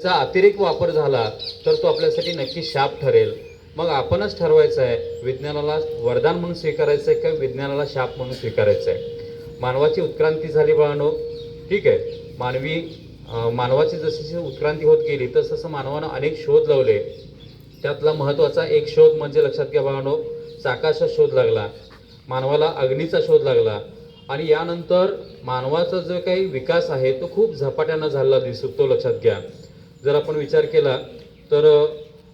चा अतिरेक वापर झाला तर तो आपल्यासाठी नक्की शाप ठरेल. मग आपणच ठरवायचं आहे विज्ञानाला वरदान म्हणून स्वीकारायचं आहे का विज्ञानाला शाप म्हणून स्वीकारायचं आहे? मानवाची उत्क्रांती झाली बाळानो. ठीक आहे. मानवी मानवाची जशी जशी उत्क्रांती होत गेली तसं तसं मानवानं अनेक शोध लावले. त्यातला महत्त्वाचा एक शोध म्हणजे लक्षात घ्या बाळानो चाकाचा शोध लागला. मानवाला अग्नीचा शोध लागला. आणि यानंतर मानवाचा जो काही विकास आहे तो खूप झपाट्यानं झालेला दिसतो लक्षात घ्या. जर आपण विचार केला तर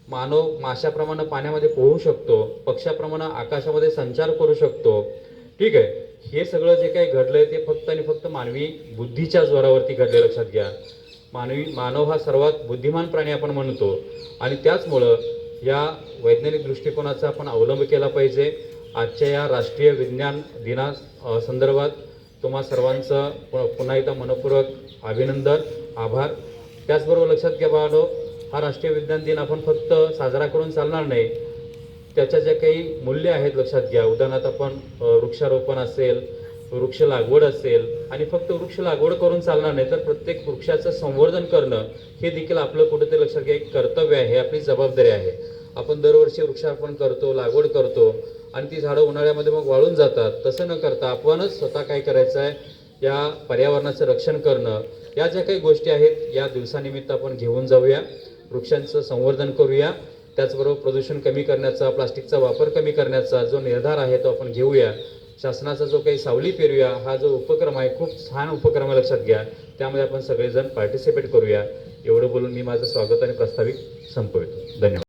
मानव माशाप्रमाणे पाण्यामध्ये पोहू शकतो पक्षाप्रमाणे आकाशामध्ये संचार करू शकतो. ठीक आहे? हे सगळं जे काही घडलंय ते फक्त आणि फक्त मानवी बुद्धीच्या जोरावरती घडले लक्षात घ्या. मानवी मानव हा सर्वात बुद्धिमान प्राणी आपण म्हणतो. आणि त्याचमुळं या वैज्ञानिक दृष्टिकोनाचा आपण अवलंब केला पाहिजे. आजच्या या राष्ट्रीय विज्ञान दिना संदर्भात तुम्हा सर्वांचं पुन्हा एकदा मनपूर्वक अभिनंदन आभार. त्याचबरोबर लक्षात घ्या बाळानो हा राष्ट्रीय विज्ञान दिन आपण फक्त साजरा करून चालणार नाही. त्याच्या ज्या काही मूल्य आहेत लक्षात घ्या. उदाहरणार्थ आपण वृक्षारोपण असेल वृक्ष लागवड असेल आणि फक्त वृक्ष लागवड करून चालणार नाही तर प्रत्येक वृक्षाचं संवर्धन करणं हे देखील आपलं कुठेतरी लक्षात घ्या एक कर्तव्य आहे आपली जबाबदारी आहे. आपण दरवर्षी वृक्षारोपण करतो लागवड करतो आणि ती झाडं उन्हाळ्यामध्ये मग वाळून जातात. तसं न करता आपणच स्वतः काय करायचं आहे या पर्यावरणाचं रक्षण करणं या ज्या काही गोष्टी आहेत या दिवसानिमित्त आपण घेऊन जाऊया वृक्षांचं संवर्धन करूया. त्याचबरोबर प्रदूषण कमी करण्याचा प्लास्टिकचा वापर कमी करण्याचा जो निर्धार आहे तो आपण घेऊया. शासनाचा जो काही सावली पेरूया हा जो उपक्रम आहे खूप छान उपक्रम आहे लक्षात घ्या. त्यामध्ये आपण सगळेजण पार्टिसिपेट करूया. एवढं बोलून मी माझं स्वागत आणि प्रस्तावित संपवितो. धन्यवाद.